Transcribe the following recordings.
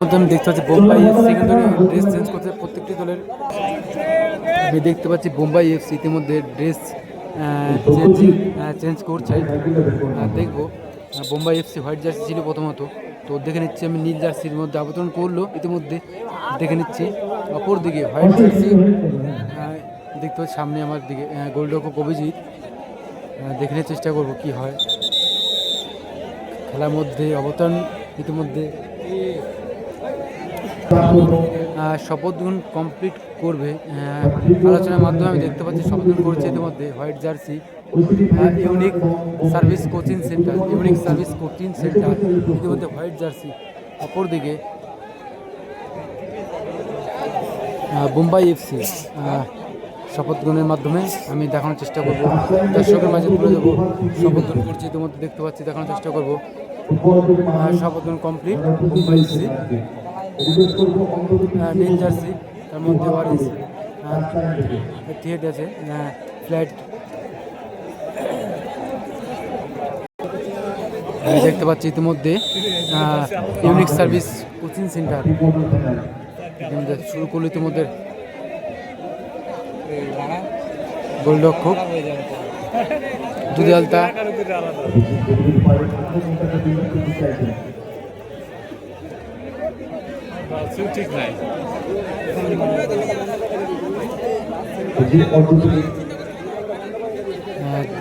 দেখতে পাচ্ছি Bombay FC dress change করছে প্রত্যেকটি দলের আমি দেখতে পাচ্ছি বোম্বাই এফসি ইতিমধ্যে ড্রেস চেঞ্জিং চেঞ্জ করছে। দেখব বোম্বাই এফসি হোয়াইট জার্সি ছিল প্রথমত। তো দেখে নিচ্ছি আমি নীল জার্সির মধ্যে আবেদন করল, ইতিমধ্যে দেখে নিচ্ছি অপর দিকে হোয়াইট জার্সি দেখতে পাচ্ছি সামনে আমার দিকে গোল্ডকো অভিজিৎ। দেখে চেষ্টা করব কি হয়। খেলার মধ্যে অবতরণ ইতিমধ্যে আহ, শপথ গ্রহণ কমপ্লিট করবে আলোচনার মাধ্যমে আমি দেখতে পাচ্ছি শপথ গ্রহণ করছে ইতিমধ্যে white jersey unique service coaching centre unique service coaching centre ইতিমধ্যে হোয়াইট জার্সি অপরদিকে বোম্বাই এফসি শপথ গ্রহণের মাধ্যমে আমি দেখানোর চেষ্টা করব। দর্শকের মাঝে তুলে দেবো শপথ গ্রহণ করছি ইতিমধ্যে দেখতে পাচ্ছি দেখানোর চেষ্টা করব। শপথ গ্রহণ কমপ্লিট বোম্বাই এফসি। নীল জার্সি তার মধ্যে অরেঞ্জ থিয়েট আছে। ফ্ল্যাট দেখতে পাচ্ছি ইতিমধ্যে ইউনিক সার্ভিস কোচিং সেন্টার শুরু করল ইতিমধ্যে। গোলরক্ষক দুধে আলতা।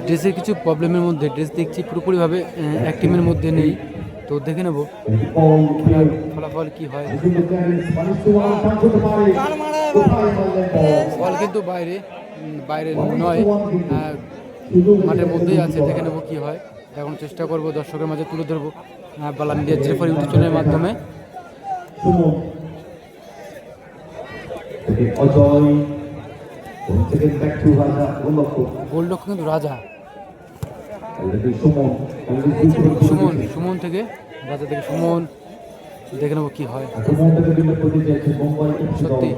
ড্রেসের কিছু প্রবলেমের মধ্যে ড্রেস দেখছি পুরোপুরিভাবে এক টিমের মধ্যে নেই। তো দেখে নেব ফলাফল কি হয়। বল কিন্তু বাইরে বাইরে নয়। মাঠের মধ্যেই আছে দেখে নেব কি হয়। এখন চেষ্টা করব দর্শকের মাঝে তুলে ধরবো। আহ, বালাম দিয়ে ইউটিউব চ্যানেলের মাধ্যমে। অজয় সেকেন্ড ব্যাক টু রাজা গোলরক্ষক গোলরক্ষক কিন্তু রাজা। সুমন সুমন সুমন থেকে রাজা থেকে সুমন দেখে নেব কি হয়। সুমন থেকে দল। সত্যি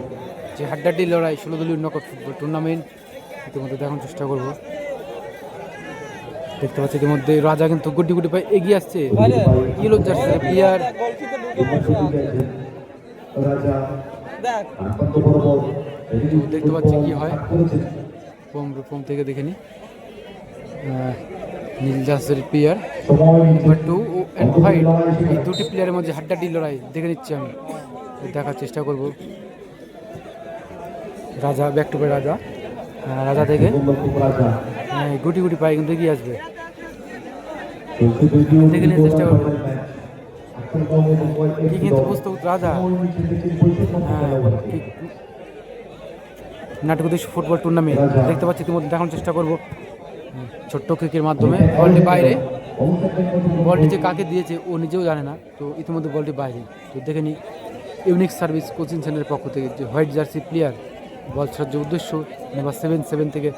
যে হাড্ডাড্ডি লড়াই ষোলো দলীয় নকআউট ফুটবল টুর্নামেন্ট ইতিমধ্যে দেখানোর চেষ্টা করব। দেখতে পাচ্ছি ইতিমধ্যে রাজা কিন্তু গুড্ডি গুটি পায়ে এগিয়ে আসছে। ইয়েলো জার্সি প্লেয়ার দেখতে পাচ্ছি কি হয়। ফোম থেকে দেখে নি। আহ, নীল জার্সির player number two and white এই দুটি প্লেয়ারের মধ্যে হাড্ডাড্ডি লড়াই। দেখে নিচ্ছি আমি। দেখার চেষ্টা করব। রাজা ব্যাক টু রাজা। রাজা থেকে। হ্যাঁ, গুটি গুটি পায়ে কিন্তু এগিয়ে আসবে। দেখে নিয়ে চেষ্টা করব। আক্রান্ত মুম্বাই কি এফসি কিন্তু দল। পুস্তক রাজা হ্যাঁ, নাটকদেশ ফুটবল টুর্নামেন্ট দেখতে পাচ্ছি ইতিমধ্যে দেখানোর চেষ্টা করব। ছোট্ট কিকের মাধ্যমে। বলটি বাইরে। বলটি যে কাকে দিয়েছে ও নিজেও জানে না। তো ইতিমধ্যে বলটি বাইরে। তো দেখে নি ইউনিক সার্ভিস কোচিং সেন্টারের পক্ষ থেকে যে হোয়াইট জার্সি প্লেয়ার বল ছাড়ার যে উদ্দেশ্য নাম্বার সেভেন সেভেন থেকে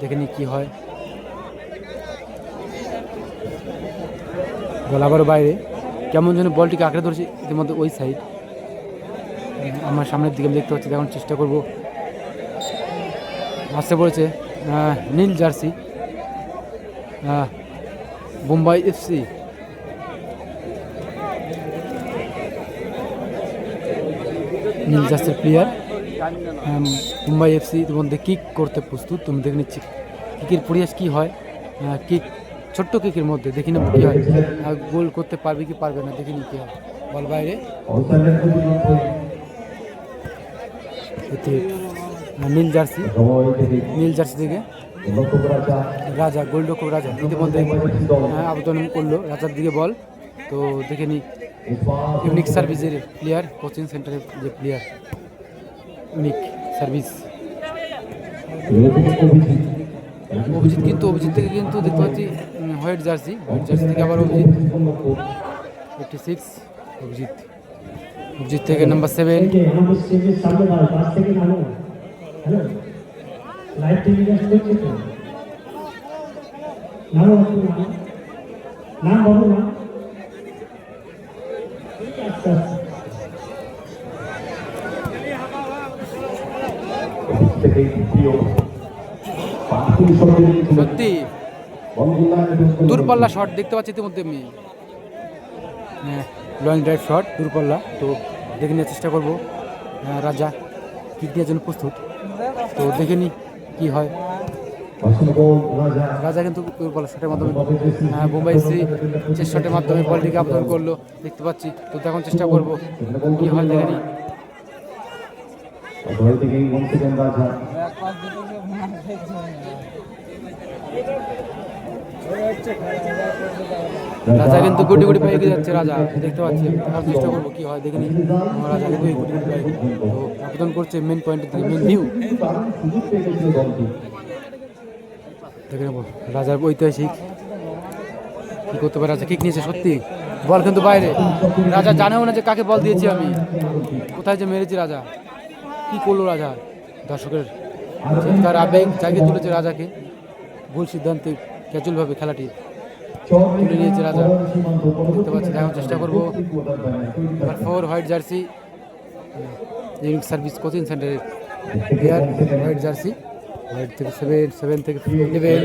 দেখে নি কী হয়। বল আবার বাইরে। কেমন যেন বলটিকে আঁকড়ে ধরেছে ইতিমধ্যে ওই সাইড আমার সামনের দিকে দেখতে পাচ্ছি দেখানোর চেষ্টা করব। আসতে পড়েছে নীল জার্সি আহ, বোম্বাই এফসি নীল জার্সির প্লেয়ার মুম্বাই এফসি ইতিমধ্যে কিক করতে প্রস্তুত? তুমি দেখে নিচ্ছি কিকের পরিহাস কী হয় কিক ছোট্ট কিকের মধ্যে দেখি নেব কী হয়। গোল করতে পারবে কি পারবে না দেখি নি কী হয়। বল বাইরে। নীল জার্সি। নীল জার্সি থেকে। রাজা গোল্ডকপ রাজা ইতিমধ্যে আহ, আবেদন করল রাজার দিকে বল। তো দেখে নি ইউনিক সার্ভিসের প্লেয়ার কোচিং সেন্টারের যে প্লেয়ার ইউনিক সার্ভিস। অভিজিৎ কিন্তু অভিজিৎ থেকে কিন্তু দেখতে পাচ্ছি হোয়াইট জার্সি হোয়াইট জার্সি থেকে আবার অভিজিৎ এইটটি সিক্স অভিজিৎ অভিজিৎ থেকে নাম্বার সেভেন আমাদের স্টেজের সামনে দাঁড়াও পাঁচ থেকে নামো হ্যালো লাইভ টেলিকাস্ট করছে তো নামো একটু নামো নাম বলো না আচ্ছা আচ্ছা থেকে দ্বিতীয় পাঁচটি শটে সত্যি বলগুলা এবং দূরপাল্লা শট দেখতে পাচ্ছি ইতিমধ্যে আমি। হ্যাঁ লং ড্রাইভ শট দূরপাল্লা। তো দেখে নেওয়ার চেষ্টা করব। আহ, রাজা কিক দেওয়ার জন্য প্রস্তুত। তো দেখে নিই কী হয়। রাজা কিন্তু দূরপাল্লা শটের মাধ্যমে আহ, বোম্বাই সি চেস শটের মাধ্যমে বলটিকে আবেদন করল দেখতে পাচ্ছি। তো তখন চেষ্টা করব কী হয় দেখে নিই রাজা কিন্তু গুটি গুটি পায়ে এগিয়ে যাচ্ছে, রাজা। দেখতে পাচ্ছি, দেখার চেষ্টা করব কি হয়, দেখে নিই। আমার রাজা কিন্তু গুটি গুটি পায়ে তো আবেদন করছে মেন পয়েন্টের দিকে মেন দলটি। দেখে নেব, রাজার ঐতিহাসিক কি করতে পারে, রাজা কিক নিয়েছে সত্যি। বল কিন্তু বাইরে। রাজা জানেও না যে কাকে বল দিয়েছি আমি। কোথায় যে মেরেছি রাজা? কি করল রাজা? দর্শকের চিৎকার, আবেগ জাগিয়ে তুলেছে রাজাকে। ভুল সিদ্ধান্তে ক্যাচুয়ালভাবে খেলাটি তুলে নিয়েছে রাজা। দেখতে পাচ্ছি দেখার চেষ্টা করব। Number four white jersey unique service coaching সেন্টারের প্লেয়ার হোয়াইট জার্সি হোয়াইট থেকে সেভেন সেভেন থেকে eleven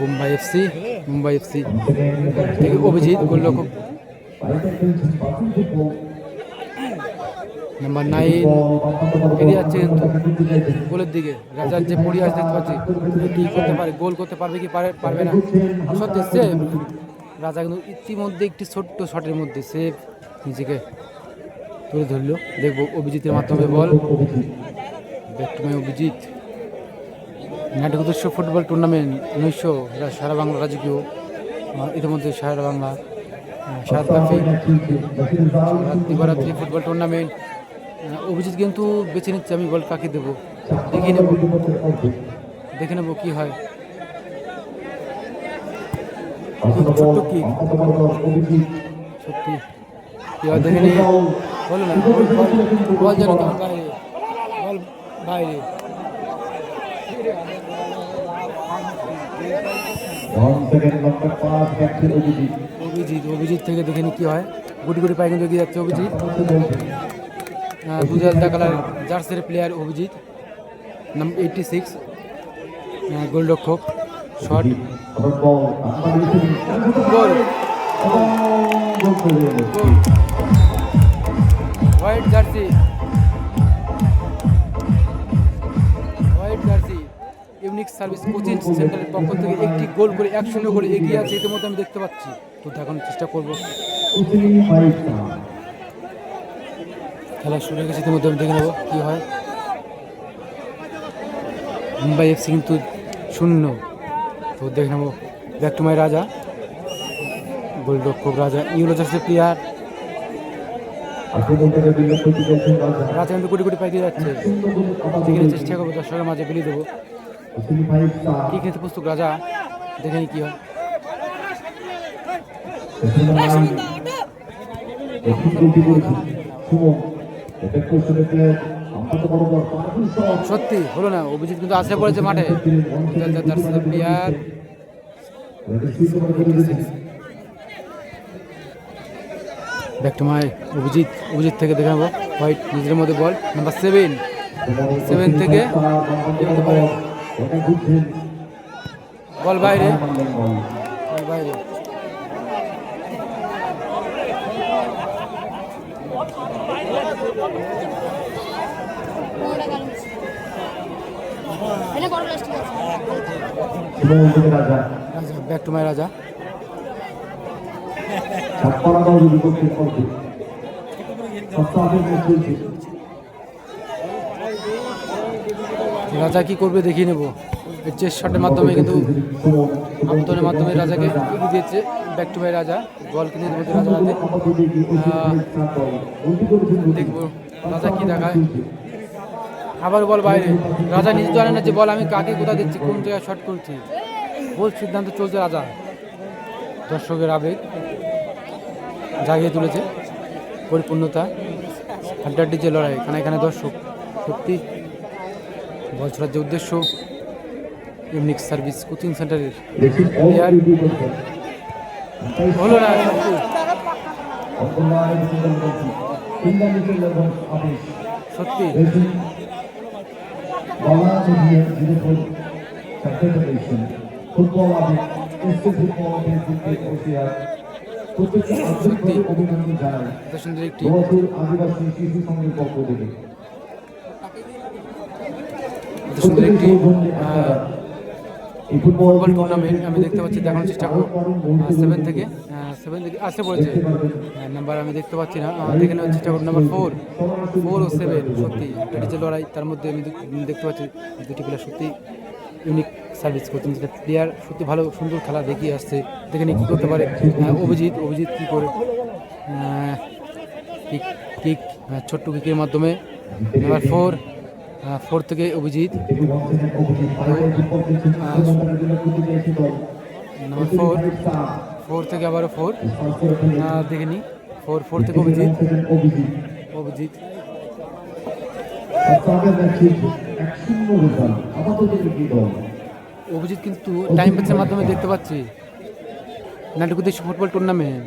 Mumbai FC Mumbai FC থেকে অভিজিৎ গোলরক্ষক। নাম্বার নাইন এগিয়ে যাচ্ছে কিন্তু গোলের দিকে। রাজার যে পরিহাস দেখতে পাচ্ছি কি করতে পারে, গোল করতে পারবে কি পারে পারবে না। সত্যি সেভ রাজা কিন্তু ইতিমধ্যে একটি ছোট্ট শটের মধ্যে সেভ নিজেকে তুলে ধরলো। দেখব অভিজিতের মাধ্যমে বল। মাই অভিজিৎ, নাটক উদ্দেশ্য ফুটবল টুর্নামেন্ট উনিশশো সারা বাংলা রাজকীয়। ইতিমধ্যে সারা বাংলা সারা দিবারাত্রি ফুটবল টুর্নামেন্ট অভিজিৎ কিন্তু বেছে নিচ্ছে, আমি বল কাকে দেবো? দেখে নেব। দেখে নেব কি হয়। কি? হয় দেখে নিই বলো না, বল, বল- বল যেন তোমার বাইরে বল বাইরে অভিজিৎ অভিজিৎ থেকে দেখে নি কি হয়। গুটি গুটি পায়ে কিন্তু যাচ্ছে অভিজিৎ। হাজার কালার জার্সির player Abhijit number eighty six গোলরক্ষক shot white jersey. White jersey. Unique service coaching সেন্টারের পক্ষ থেকে একটি গোল করে এক শূন্য করে এগিয়ে আছে ইতিমধ্যে আমি দেখতে পাচ্ছি। তো দেখানোর চেষ্টা করব। খেলা শুরু হয়ে গেছে, ইতিমধ্যে আমি দেখে নেব কী হয়। মুম্বাই এফসি কিন্তু শূন্য। তো দেখে নেব। ব্যাক টু মাই রাজা, গোলরক্ষক রাজা, ইউরো জার্সি প্লেয়ার। রাজা কিন্তু কোটি কোটি পাইতে যাচ্ছে। চেষ্টা করব দর্শকের মাঝে বেরিয়ে দেবো। কি খেতে পুস্তক রাজা? দেখে নি কি হয়। সত্যি হলো না অভিজিৎ কিন্তু আসে পড়েছে মাঠে। Player back to my Abhijit Abhijit থেকে দেখে নেব। হোয়াইট নিজের মধ্যে বল নাম্বার সেভেন সেভেন থেকে বল বাইরে। বল বাইরে এনে বড় প্লাস্টিক আছে রাজা ব্যাক টু মাই রাজা। রাজা কি করবে দেখিয়ে নেব। চেস শটের মাধ্যমে কিন্তু আবেদনের মাধ্যমে রাজাকে এগিয়ে দিয়েছে ব্যাক টু মাই রাজা। বল কিনে দেবো রাজা হাতে। দেখব রাজা কি দেখায়। আবার বল বাইরে। রাজা নিজে জানে না যে বল আমি কাকে কোথায় দিচ্ছি কোন জায়গায় শট করছি। বল সিদ্ধান্ত চলছে রাজা। দর্শকের আবেগ জাগিয়ে তুলেছে পরিপূর্ণতা হাড্ডাড্ডি যে লড়াই এখানে এখানে দর্শক সত্যি বল ছোড়ার যে উদ্দেশ্য ইউনিক সার্ভিস কোচিং সেন্টারের হলো না সত্যি। সত্যি ফুটবল এসকে ফুটবল টিম বসিয়া প্রত্যেককে আন্তরিকভাবে অভিনন্দন জানাই গোয়াসুর আদিবাসী শিশু সংঘের পক্ষ থেকে এত সুন্দর একটি আহ, এই ফুটবল টুর্নামেন্ট আমি দেখতে পাচ্ছি দেখানোর চেষ্টা করব। সেভেন থেকে সেভেন থেকে আসতে পড়েছে নাম্বার আমি দেখতে পাচ্ছি না। দেখে নেওয়ার চেষ্টা করব। নাম্বার ফোর ফোর ও সেভেন সত্যি এটা যে লড়াই তার মধ্যে আমি দেখ- দেখতে পাচ্ছি দুটি প্লেয়ার সত্যি ইউনিক সার্ভিস করছেন। যেটা প্লেয়ার সত্যি ভালো সুন্দর খেলা দেখিয়ে আসছে। দেখে নিয়ে কী করতে পারে। অভিজিৎ অভিজিৎ কী করে? কিক কিক ছোট্ট কিকের মাধ্যমে। নাম্বার ফোর ফোর থেকে অভিজিৎ। নাম্বার ফোর ফোর থেকে আবারও ফোর দেখে নিই ফোর ফোর থেকে অভিজিৎ। অভিজিৎ। অভিজিৎ কিন্তু টাইম পাসের মাধ্যমে দেখতে পাচ্ছি। নাটকু দেশ ফুটবল টুর্নামেন্ট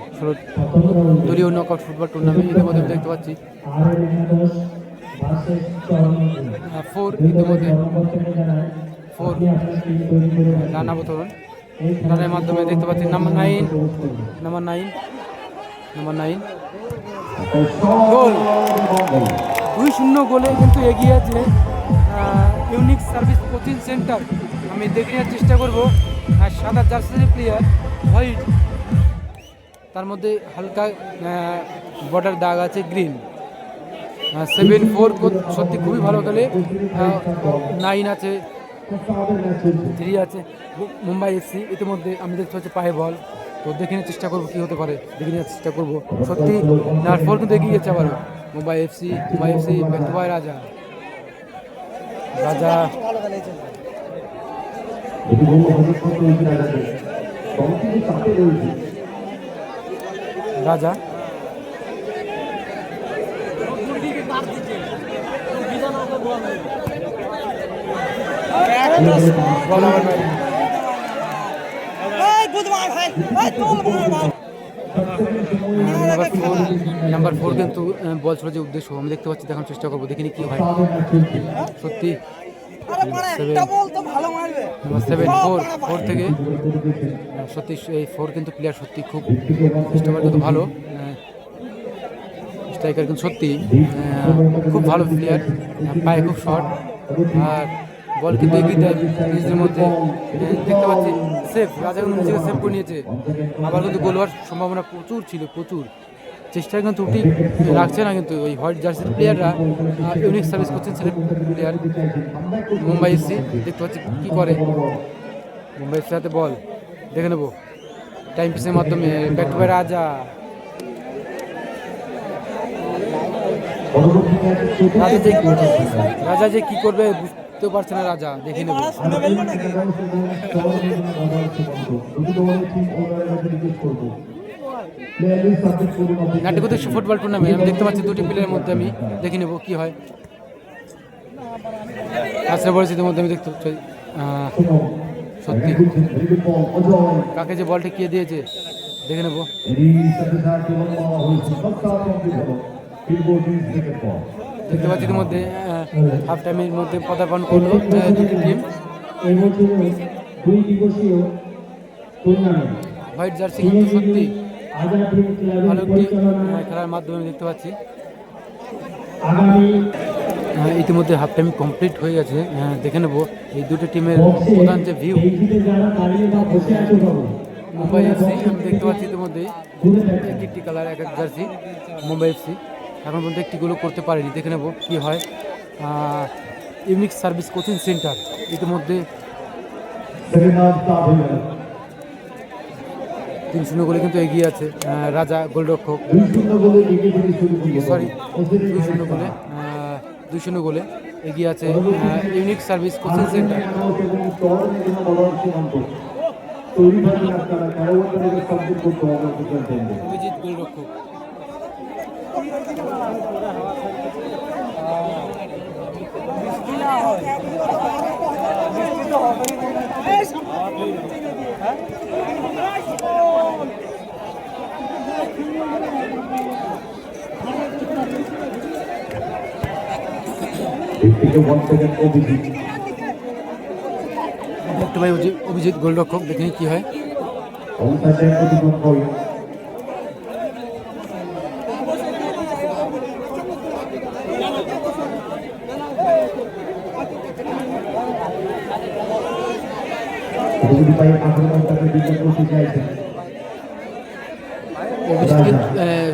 দলীয় নকআউট ফুটবল টুর্নামেন্ট ইতিমধ্যে আমি দেখতে পাচ্ছি। চরমনগর ফোর ইতিমধ্যে ফোর রান অবতরণ রানের মাধ্যমে দেখতে পাচ্ছি number nine number nine number nine goal দুই শূন্য গোলে কিন্তু এগিয়ে আছে ইউনিক সার্ভিস কোচিং সেন্টার আমি দেখে নেওয়ার চেষ্টা করব। আর সাদা জার্সি প্লেয়ার হোয়াইট তার মধ্যে হালকা বর্ডার দাগ আছে গ্রিন সেভেন ফোর সত্যি খুবই ভালো খেলে। নাইন আছে থ্রি আছে। মুম্বাই এফসি ইতিমধ্যে আমি দেখতে পাচ্ছি পায়ে বল। তো দেখে নেওয়ার চেষ্টা করব কী হতে পারে। দেখে নেওয়ার চেষ্টা করব। সত্যি, নার ফোর কিন্তু এগিয়ে গেছে আবারও। মুম্বাই এফসি মুম্বাই এফসি ব্যাটুবাই রাজা। রাজা। রাজা বল আবার বাইরে। নাম্বার ফোর কিন্তু বল ছোড়ার যে উদ্দেশ্য আমি দেখতে পাচ্ছি দেখানোর চেষ্টা করব দেখিনি কি হয়। সত্যি। সেভেন ফোর ফোর থেকে সত্যি এই ফোর কিন্তু প্লেয়ার সত্যি খুব স্ট্রাইকার কিন্তু ভালো স্ট্রাইকার কিন্তু সত্যি খুব ভালো প্লেয়ার পায়ে খুব শর্ট আর বল কিন্তু এগিয়ে নিজেদের মধ্যে দেখতে পাচ্ছি, সেফ, রাজা কিন্তু নিজেকে সেভ করে নিয়েছে। আবার কিন্তু গোল হওয়ার সম্ভাবনা প্রচুর ছিল, প্রচুর। চেষ্টা কিন্তু ত্রুটি রাখছে না কিন্তু ওই হোয়াইট জার্সির প্লেয়াররা ইউনিক সার্ভিস করছেন ছেলে প্লেয়ার মুম্বাই এসসি দেখতে পাচ্ছি কী করে। মুম্বাই এসসির হাতে বল, দেখে নেব। টাইম পিসের মাধ্যমে ব্যাক টু রাজা। রাজা যে কি করবে বুঝতে পারছে না রাজা দেখে নেব। নাটকতে ফুটবল টুর্নামেন্ট আমি দেখতে পাচ্ছি দুটি প্লেয়ারের মধ্যে আমি দেখে নেব কি হয়। আসলে পরিস্থিতির মধ্যে আমি দেখতে পাচ্ছি সত্যি। কাকে যে বলটা কে দিয়েছে দেখে নেব। দেখতে পাচ্ছি ইতিমধ্যে হাফ টাইমের মধ্যে পদার্পণ করল দুটি টিম হোয়াইট জার্সি কিন্তু সত্যি ভালো একটি খেলার মাধ্যমে দেখতে পাচ্ছি। ইতিমধ্যে হাফ টাইম কমপ্লিট হয়ে গেছে। দেখে নেব এই দুটো টিমের প্রধান যে ভিউ মুম্বাই এফসি আমি দেখতে পাচ্ছি ইতিমধ্যেই এক একটি কালার এক এক জার্সি মুম্বাই এফসি এখন পর্যন্ত একটিগুলো করতে পারেনি। দেখে নেব কী হয়। ইউনিক সার্ভিস কোচিং সেন্টার ইতিমধ্যে তিন শূন্য গোলে কিন্তু এগিয়ে আছে রাজা গোলরক্ষক। সরি দুই শূন্য গোলে দুই শূন্য গোলে এগিয়ে আছে ইউনিক সার্ভিস কোচিং সেন্টার তৈরি থাকবেন আপনারা তেরো ঘণ্টা কমপ্লিট করতে হবে আপনাদের অভিজিৎ গোলরক্ষক ওয়ান সেকেন্ড অভিজিৎ গোলরক্ষক দেখে কী হয়। করতে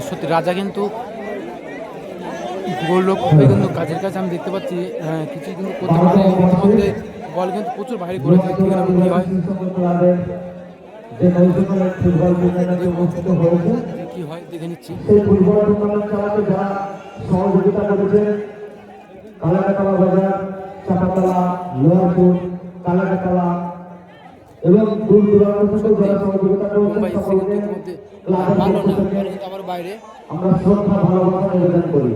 সত্যি রাজা কিন্তু কিন্তু কাজের কাছে আমি দেখতে পাচ্ছি কিছু কিন্তু করতে পারে ইতিমধ্যে বল কিন্তু প্রচুর বাইরে করেছে ঠিক আছে হয়? কি হয় দেখে নিচ্ছি। সহযোগিতা করেছে কালাকাতলা বাজার চাপাতলা লোহারপুর কালাকাতলা এবং দূর দূরান্ত থেকে যারা সহযোগিতা করেছেন সকলকে থেকে মধ্যে ক্লাবের ভালো পক্ষ না থেকে বল কিন্তু আবার বাইরে। আমরা শ্রদ্ধা ভালোবাসা নিবেদন করি।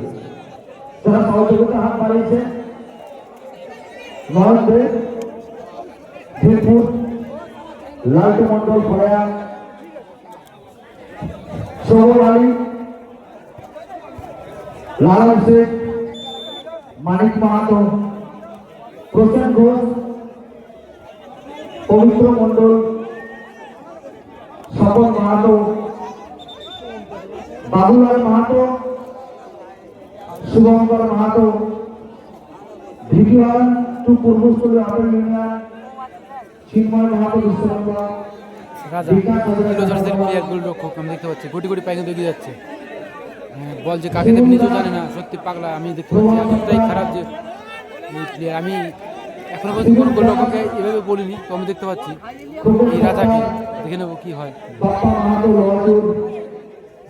যারা সহযোগিতা হাত বাড়িয়েছে নরেন্দ্র ভীমপুর লালটু মন্ডল ফয়া সোহর আলী লালন শেখ মানিক মাহাতো প্রসেন ঘোষ পবিত্র মন্ডল স্বপন মাহাতো বাবুলাল মাহাতো শুভঙ্কর মাহাতো ভিডিওয়ান টু পূর্বস্থলী আটল ইউনিয়ন চিন্ময় মাহাতো দেখতে পাচ্ছি। গুটি গুটি পায়ে কিন্তু এগিয়ে যাচ্ছে বল যে কাকে দেবে নিজেও জানে না সত্যি পাগলা আমি দেখতে পাচ্ছি এতটাই খারাপ যে প্লেয়ার আমি এখনও পর্যন্ত কোনো গোলরক্ষককে এভাবে বলিনি, তো আমি দেখতে পাচ্ছি এই রাজাকে দেখে নেব কি হয়।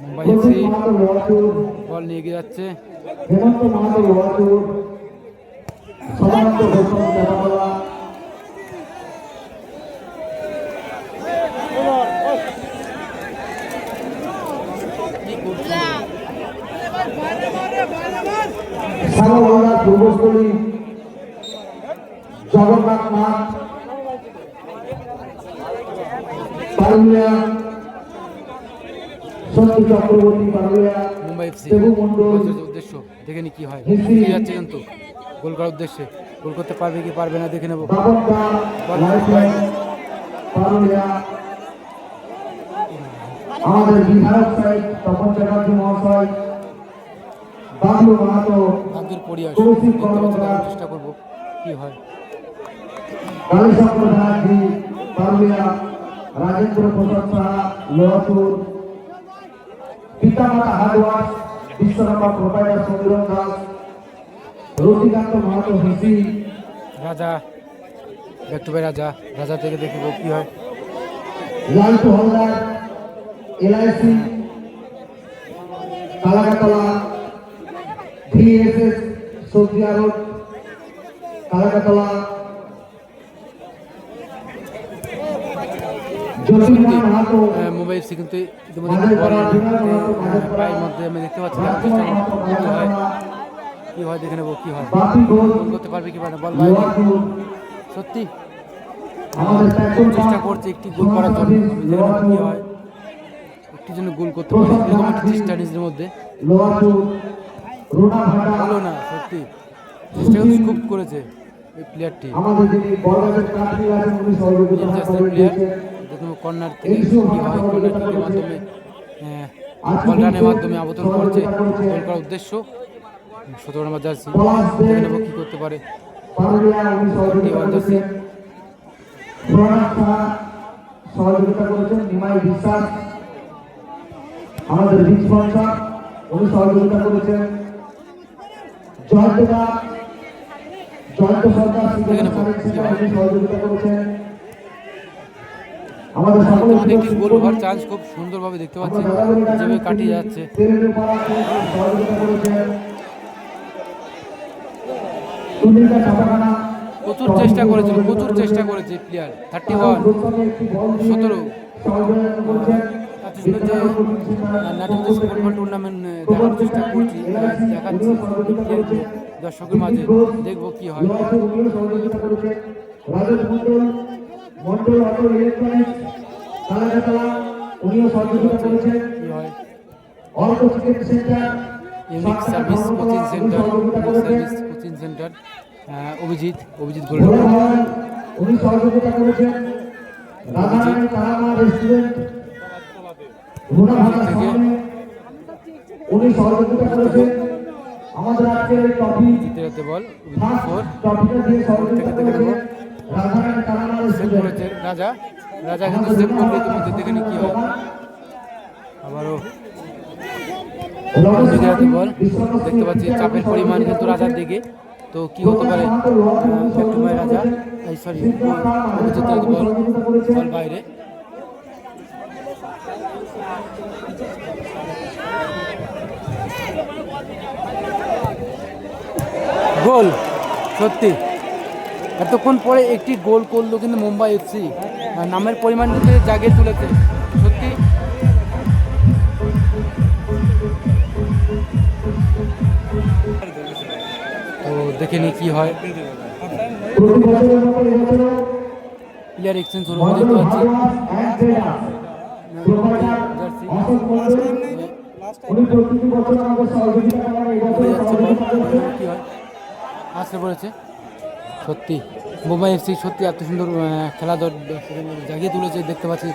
মুম্বাই এফসি বল নিয়ে এগিয়ে যাচ্ছে। সাগরবাংলা পূর্বস্থলী জগন্নাথ নাথ পারুলিয়া সত্যি চক্রবর্তী পারুলিয়া মুম্বাই এফসি উদ্দেশ্য দেখে নি কি হয়। যাচ্ছে কিন্তু। গোল করার উদ্দেশ্যে। গোল করতে পারবে কি পারবে না দেখে নেব। বাবনদা আমাদের বিধায়ক সাহেব তপন চ্যাটার্জি মহাশয় বাবলু মাহাতো কৌশিক দেখতে পাচ্ছি কর্মকার। দেখার চেষ্টা করব। কি হয়? কালীচন্দ্র ব্যানার্জি পারুলিয়া রাজেন্দ্র প্রসাদ সাহা লোহাপুর পিতামাতা হার্ডওয়ার্স বিশ্বনাথ প্রোপাইটার সমীরণ দাস রতিকান্ত মাহাতো হিসি রাজা ব্যাক রাজা রাজা থেকে দেখব কি হয়? Laltu Haldar LIC Kalakatla VSS Soudia road Kalakatla Jyotirmoy mobile FC কিন্তু ইতিমধ্যে বল মধ্যে আমি দেখতে পাচ্ছি কি হয় কি হয় দেখে নেব কি হয়। করতে পারবে কি পারে বল বাইরে সত্যি চেষ্টা করছে একটি গোল করার জন্য। কি হয়। একটি জন্য গোল করতে পারে। এরকম একটি চেষ্টা নিজের মধ্যে। হলো না সত্যি। চেষ্টা কিন্তু খুব করেছে এই প্লেয়ারটি প্লেয়ার কর্নার থেকে হয় কর্নার কিকের মাধ্যমে বল রানের মাধ্যমে আবতন করছে। গোল করার উদ্দেশ্য সতেরো নম্বর জার্সি। দেখে নেব কি করতে পারে। সহযোগিতা করেছেন প্রণাম সাহা সহযোগিতা করেছেন নিমাই বিশ্বাস। আমাদের বীজ স্পন্সর উনি সহযোগিতা করেছেন। জয়ন্তদা জয়ন্ত সরকার হয়। সহযোগিতা করেছেন আমাদের সকলের ইতিমধ্যে একটি গোল হওয়ার চান্স খুব সুন্দরভাবে দেখতে পাচ্ছি। যেভাবে কাটিয়ে যাচ্ছে। প্রচুর চেষ্টা করেছিল প্রচুর চেষ্টা করেছে প্লেয়ার থার্টি ওয়ান সতেরো। ফুটবল টুর্নামেন্ট দেখার চেষ্টা করছি দেখাচ্ছি দর্শকের মাঝে দেখব কি হয়। মন্ডল অটো ইলেকট্রনিক্স কালাকাতলা উনিও সহযোগিতা করেছেন। অল্প centre unique service coaching centre service coaching centre Abhijit Abhijit gold উনি সহযোগিতা করেছেন। রাধারানী তারামা রেস্টুরেন্ট রুনাভাটা সামনে উনি সহযোগিতা করেছেন। আমাদের এই ট্রফি তৃতীয়তে বল ফার্স্ট ফোর। ট্রফিটা দিয়ে সহযোগিতা করেছেন। সেভ রেস্টুরেন্ট রাজা। রাজা কিন্তু সেভ করলে ইতিমধ্যে দেখে নি কি হয় আবারও বল দেখতে পাচ্ছি চাপের পরিমাণ কিন্তু রাজার দিকে। তো কি হতে পারে? রাজা এই সরি বল বল বাইরে। গোল সত্যি। এতক্ষণ পরে একটি গোল করল কিন্তু মুম্বাই এফসি নামের পরিমাণ কিন্তু জাগিয়ে তুলেছে সত্যি তো দেখে নি কি হয় প্লেয়ার এক্সচেঞ্জ হলো দেখতে পাচ্ছি হয় আসতে পড়েছে সত্যি, মুম্বাই এফসি সত্যি এত সুন্দর খেলা জাগিয়ে তুলেছে, দেখতে পাচ্ছি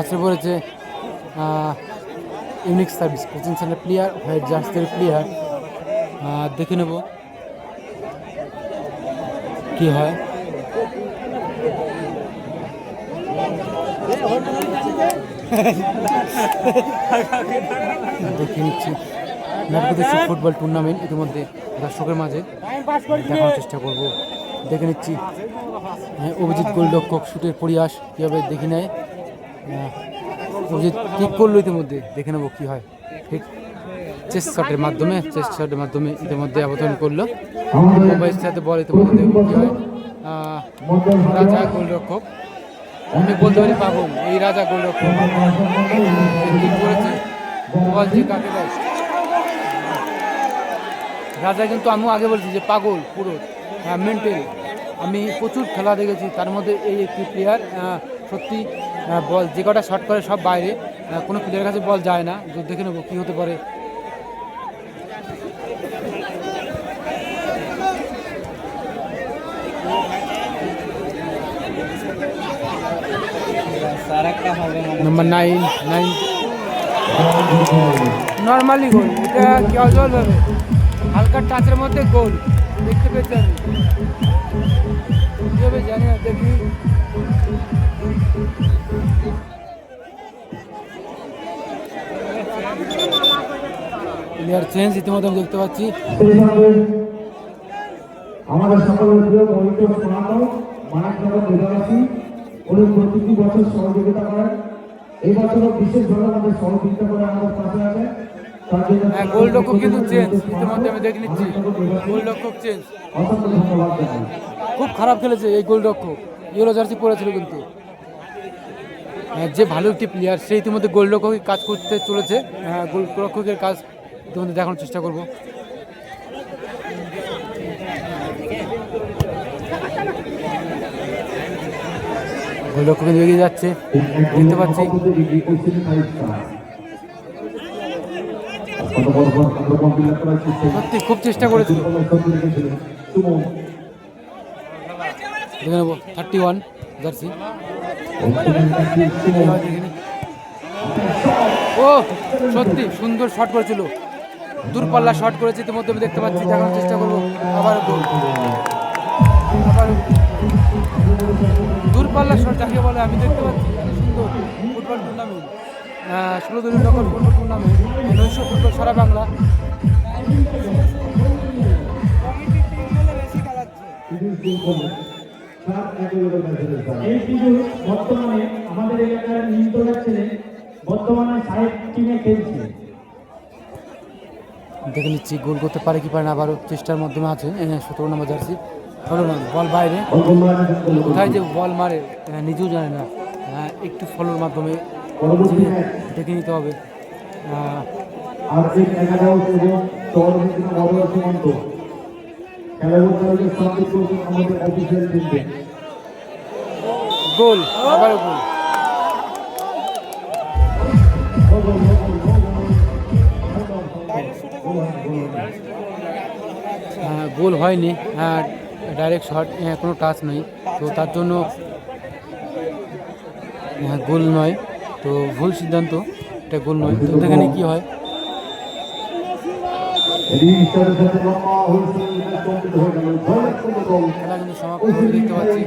আসতে পড়েছে unique service coaching centre player white জার্সির প্লেয়ার দেখে নেব কি হয়। দেখে নিচ্ছি। ফুটবল টুর্নামেন্ট ইতিমধ্যে দর্শকের মাঝে, দেখানোর চেষ্টা করব। দেখে নিচ্ছি। হ্যাঁ, অভিজিৎ গোলরক্ষক শুটের পরিয়াস কীভাবে দেখি নেয়? অভিজিৎ ঠিক করল ইতিমধ্যে দেখে নেব কী হয়। ঠিক চেস্ট শটের মাধ্যমে চেস্ট শটের মাধ্যমে ইতিমধ্যে অবতরণ করল। মুম্বাইয়ের সাথে বল ইতিমধ্যে দেখব কী হয়। রাজা গোলরক্ষক আমি বলতে পারি পাগল এই রাজা গোলরক্ষক ঠিক করেছে? কাকে রাজা কিন্তু আমিও আগে বলছি যে পাগল পুরো মেন্টাল আমি প্রচুর খেলা দেখেছি, তার মধ্যে এই একটি প্লেয়ার সত্যি বল, যে কটা শট করে সব বাইরে কোনো প্লেয়ারের কাছে বল যায় না দেখে নেব কী হতে পারে। Number nine nine normally goal এটা ক্যাজুয়াল হবে? হালকা টাচের মধ্যে গোল দেখতে পেয়েছি আমি। কি হবে জানি না দেখি। প্লেয়ার চেঞ্জ ইতিমধ্যে আমি দেখতে পাচ্ছি। আমাদের সকলের প্রিয় মহিত সনাতন মানিকনগর দেশবাসী উনি প্রতিটি বছর সহযোগিতা করেন। এই বছরও বিশেষভাবে আমাদের সহযোগিতা করে আমাদের পাশে আছে হ্যাঁ গোল রক্ষক কিন্তু চেঞ্জ ইতিমধ্যে আমি দেখে নিচ্ছি। গোল রক্ষক চেঞ্জ খুব খারাপ খেলেছে এই গোলরক্ষক ইয়েলো জার্সি পরেছিল কিন্তু। হ্যাঁ, যে ভালো একটি প্লেয়ার সে ইতিমধ্যে গোলরক্ষকের কাজ করতে চলেছে। হ্যাঁ, গোলরক্ষকের কাজ ইতিমধ্যে দেখানোর চেষ্টা করব। গোলরক্ষক এগিয়ে যাচ্ছে। দেখতে পাচ্ছি। সত্যি খুব চেষ্টা করেছিল। Thirty one jersey. ও সত্যি সুন্দর শট করেছিল। দূরপাল্লা শট করেছে ইতিমধ্যে আমি দেখতে পাচ্ছি দেখানোর চেষ্টা করব। আবার আবার দূরপাল্লা শট যাকে বলে আমি দেখতে পাচ্ছি সুন্দর ফুটবল টুর্নামেন্ট ষোলো দিনের যখন ফুটবল টুর্নামেন্ট নৈশ ফুটবল সারা বাংলা। বর্তমানে আমাদের এলাকার বর্তমানে সাহেব টিমে খেলছে দেখে নিচ্ছি, গোল করতে পারে কি পারে না, আবারও চেষ্টার মাধ্যমে আছে সতেরো নম্বর জার্সি। বল বাইরে। কোথায় যে বল মারে নিজেও জানে না। একটু ফলোর মাধ্যমে যে দেখে নিতে হবে। আহ, আর এবং চৌরাশি নবম সীমান্ত খেলাধুলাকে সঙ্গে আমাদের অফিসিয়াল টিমকে গোল আবারও গোল। গোল হয়নি ডাইরেক্ট শট কোনো টাচ নেই। তো তার জন্য হ্যাঁ, গোল নয়। তো ভুল সিদ্ধান্ত, এটা গোল নয়। তো এখানে কি হয়। খেলা কিন্তু সমাপ্ত দেখতে পাচ্ছি।